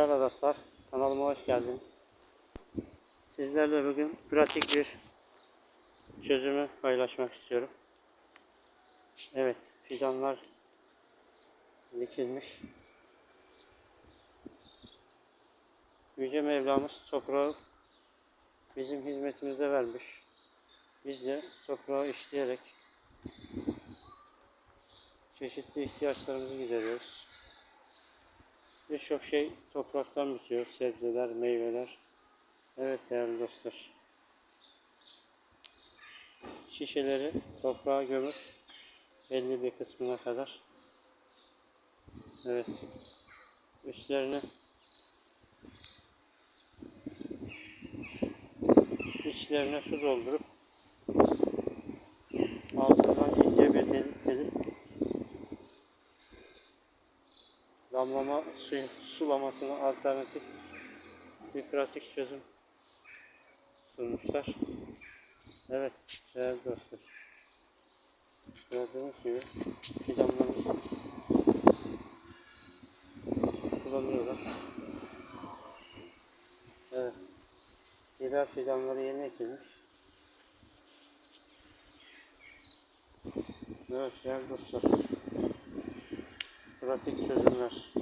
Merhaba dostlar, kanalıma hoş geldiniz. Sizlerle bugün pratik bir çözümü paylaşmak istiyorum. Evet, fidanlar dikilmiş. Yüce Mevlamız toprağı bizim hizmetimize vermiş. Biz de toprağı işleyerek çeşitli ihtiyaçlarımızı gideriyoruz. Birçok şey topraktan bitiyor. Sebzeler, meyveler. Evet değerli dostlar. Şişeleri toprağa gömüp belli bir kısmına kadar. Evet. Üstlerine içlerine su doldurup damlama suyu sulamasına alternatif bir pratik çözüm sunmuşlar. Evet değerli dostlar. Gördüğünüz gibi fidanlarımız kullanıyorlar. Evet. Biber fidanları yeni ekilmiş. Evet değerli dostlar. Pratik çözümler.